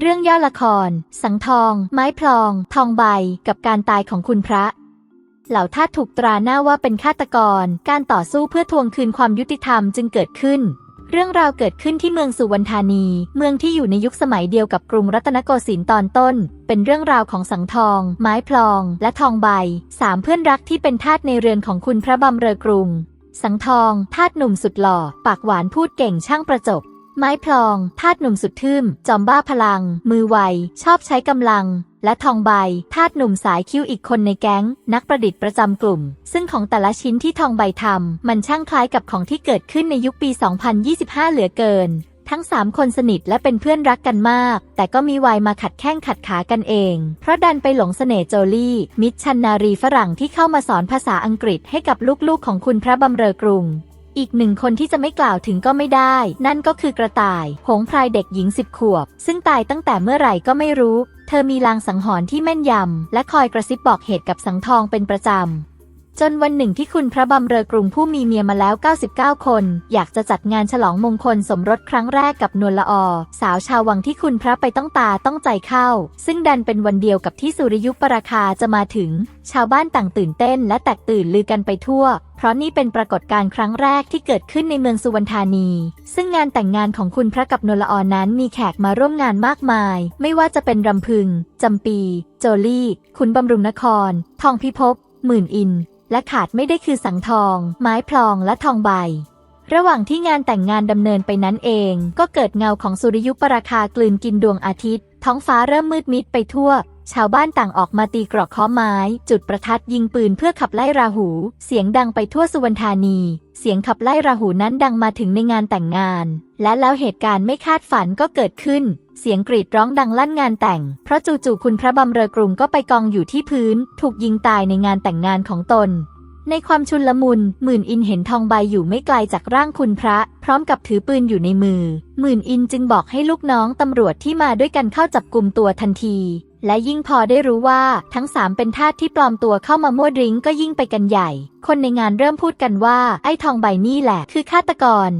เรื่องย่อละคร สังทอง ไม้พลอง ทองใบ กับการตายของคุณพระ เหล่าทาถูกตราหน้าว่าเป็นฆาตกร การต่อสู้เพื่อทวงคืนความยุติธรรมจึงเกิดขึ้น เรื่องราวเกิดขึ้นที่เมืองสุวรรณธานี เมืองที่อยู่ในยุคสมัยเดียวกับกรุงรัตนโกสินทร์ตอนต้น เป็นเรื่องราวของสังทอง ไม้พลอง และทองใบ สามเพื่อนรักที่เป็นทาสในเรือนของคุณพระบำเรอกรุง สังทอง ทาสหนุ่มสุดหล่อ ปากหวานพูดเก่งช่างประจบ ไม้พลองทาสหนุ่มสุดทึ่ม จอมบ้าพลัง มือไว ชอบใช้กำลัง และทองใบทาสหนุ่มสายคิ้วอีกคนในแก๊ง นักประดิษฐ์ประจำกลุ่ม ซึ่งของแต่ละชิ้นที่ทองใบทำมันช่างคล้ายกับของที่เกิดขึ้นในยุคปี 2025 เหลือเกิน ทั้งสามคนสนิทและเป็นเพื่อนรักกันมาก แต่ก็มีวายมาขัดแข้งขัดขากันเอง เพราะดันไปหลงเสน่ห์โจลี่ มิตรชันนารีฝรั่งที่เข้ามาสอนภาษาอังกฤษให้กับลูกๆของคุณพระบำเรอกรุง อีกหนึ่งคนที่จะไม่กล่าวถึงก็ไม่ได้ นั่นก็คือกระต่าย หงพรายเด็กหญิงสิบขวบ ซึ่งตายตั้งแต่เมื่อไหร่ก็ไม่รู้ เธอมีลางสังหรณ์ที่แม่นยำ และคอยกระซิบบอกเหตุกับสังทองเป็นประจำ จนวันหนึ่งที่คุณพระบำเรอกรุงผู้มีเมียมาแล้ว 99 คน อยากจะจัดงานฉลองมงคลสมรสครั้งแรกกับนวลละอ สาวชาววังที่คุณพระไปต้องตาต้องใจเข้า ซึ่งดันเป็นวันเดียวกับที่สุริยุปราคาจะมาถึง ชาวบ้านต่างตื่นเต้นและแตกตื่นลือกันไปทั่ว เพราะนี่เป็นปรากฏการณ์ครั้งแรกที่เกิดขึ้นในเมืองสุวรรณธานี ซึ่งงานแต่งงานของคุณพระกับนวลละออนั้นมีแขกมาร่วมงานมากมาย ไม่ว่าจะเป็นรำพึงจำปี โจลี่ คุณบำรุงนคร ทองพิภพหมื่นอิน และขาดไม่ได้คือสังทอง ไม้พลองและทองใบ ระหว่างที่งานแต่งงานดำเนินไปนั้นเอง ก็เกิดเงาของสุริยุปราคากลืนกินดวงอาทิตย์ ท้องฟ้าเริ่มมืดมิดไปทั่ว ชาวบ้านต่างออกมาตีกรอกค้อไม้ จุดประทัดยิงปืนเพื่อขับไล่ราหู เสียงดังไปทั่วสุวรรณธานี เสียงขับไล่ราหูนั้นดังมาถึงในงานแต่งงาน และแล้วเหตุการณ์ไม่คาดฝันก็เกิดขึ้น เสียงกรีดร้องดังลั่นงานแต่ง เพราะจู่ๆคุณพระบำเรอกรุงก็ไปกองอยู่ที่พื้น ถูกยิงตายในงานแต่งงานของตน ในความชุนลมุนหมื่นอินเห็นทองใบอยู่ไม่ไกลจากร่างคุณพระ พร้อมกับถือปืนอยู่ในมือ หมื่นอินจึงบอกให้ลูกน้องตำรวจที่มาด้วยกันเข้าจับกลุ่มตัวทันที และยิ่งพอได้รู้ว่าทั้งสามเป็นทาสที่ปลอมตัวเข้ามามั่วดริ้งก็ยิ่งไปกันใหญ่ คนในงานเริ่มพูดกันว่าไอ้ทองใบนี่แหละ คือฆาตกร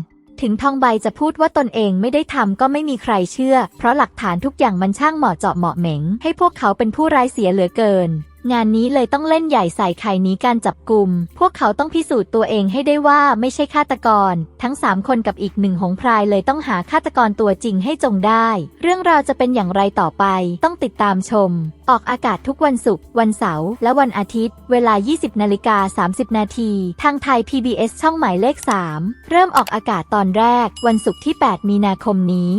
ถึงทองใบจะพูดว่าตนเองไม่ได้ทำก็ไม่มีใครเชื่อ เพราะหลักฐานทุกอย่างมันช่างเหมาะเจาะเหมาะเหม็งให้พวกเขาเป็นผู้ร้ายเสียเหลือเกิน งานนี้เลยต้องเล่นใหญ่ใส่ไข่หนี้การจับกลุ่ม พวกเขาต้องพิสูจน์ตัวเองให้ได้ว่าไม่ใช่ฆาตกร ทั้งสามคนกับอีกหนึ่งหงพรายเลยต้องหาฆาตกรตัวจริงให้จงได้ เรื่องราวจะเป็นอย่างไรต่อไป ต้องติดตามชม ออกอากาศทุกวันศุกร์วันเสาร์และวันอาทิตย์ เวลา 20นาฬิกา30 นาทีทางไทย PBS ช่องหมายเลข 3 เริ่มออกอากาศตอนแรก วันศุกร์ที่ 8 มีนาคมนี้